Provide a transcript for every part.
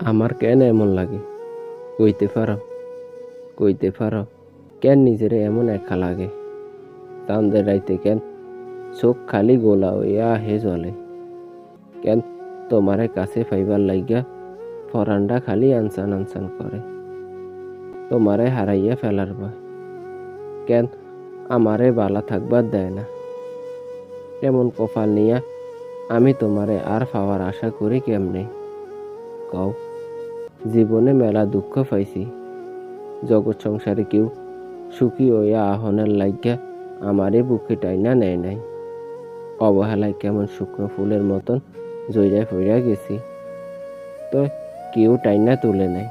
আমার কেন এমন লাগে? কইতে পারো? কইতে পারো? কেন নিজের এমন একা লাগে? চান্দের রাইতে কেন চোখ খালি গোলা হইয়া আহে জলে? কেন তোমারে কাছে ফাইবার লাগিয়া ফরান্ডা খালি আনসান আনসান করে? তোমারে হারাইয়া ফেলার ভয়? কেন আমারে বালা থাকবার দেয় না? এমন কপাল নিয়া আমি তোমারে আর পাওয়ার আশা করি কেমনে? কও, জীবনে মেলা দুঃখ পাইছি। জগৎ সংসারে কেউ সুখী হইয়া আহনের লাগিয়া আমারে বুকে টাইনা নেয় নাই। অবহেলায় কেমন শুকনো ফুলের মতন জইরায় ফইরা গেছি, তো কেউ টাইনা তুলে নাই।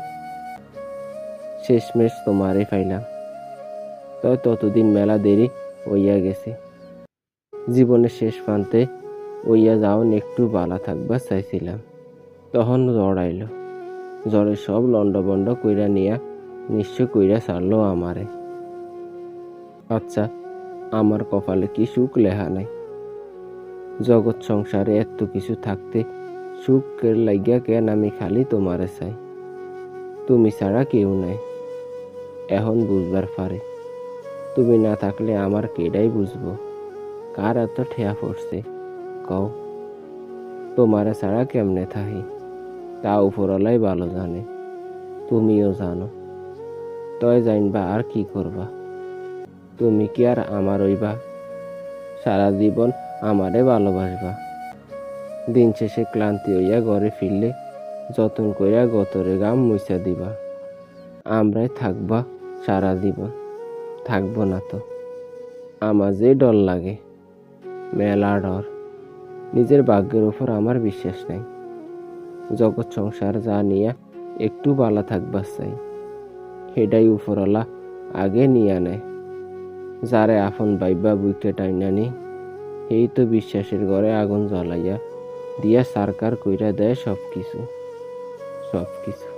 শেষমেশ তোমারে পাইলাম, তো ততদিন মেলা দেরি হইয়া গেছে। জীবনের শেষ প্রান্তে হইয়া যাওন একটু বালা থাকবার চাইছিলাম। তখন জ্বর আইল। জ্বরে সব লন্ডবন্ড কইরা নিয়া নিশ্চয় কইরা ছাড়লো আমারে। আচ্ছা আমার কপালে কি সুখ লেহা নাই? জগৎ সংসারে এত কিছু থাকতে সুখের লাগিয়া কেন আমি খালি তোমারে চাই? তুমি ছাড়া কেউ নাই। এখন বুঝবার পারে তুমি না থাকলে আমার কেডাই বুঝব? কার এত ঠেয়া পড়ছে? কও, তোমারে ছাড়া কেমনে থাকি তা উপরলাই ভালো জানে। তুমিও জানো। তয় জানবা আর কি করবা। তুমি কি আর আমার হইবা? সারা জীবন আমারে ভালোবাসবা। দিন শেষে ক্লান্তি হইয়া ঘরে ফিরলে যতন করিয়া গতরে গাম মুইসা দিবা। আমরাই থাকবা সারা জীবন। থাকব না তো। আমার যে ডর লাগে। মেলা ডর। নিজের ভাগ্যের উপর আমার বিশ্বাস নাই। জগৎ সংসার যা নিয়া একটু বালা থাকবার চাই। সেটাই উপরওয়ালা আগে নিয়া নেয় যারে আফন বাইবা বুইকে টাইনা নি এই তো বিশ্বাসের ঘরে আগুন জ্বলাইয়া দিয়া সরকার কইরা দেয় সব কিছু সব কিছু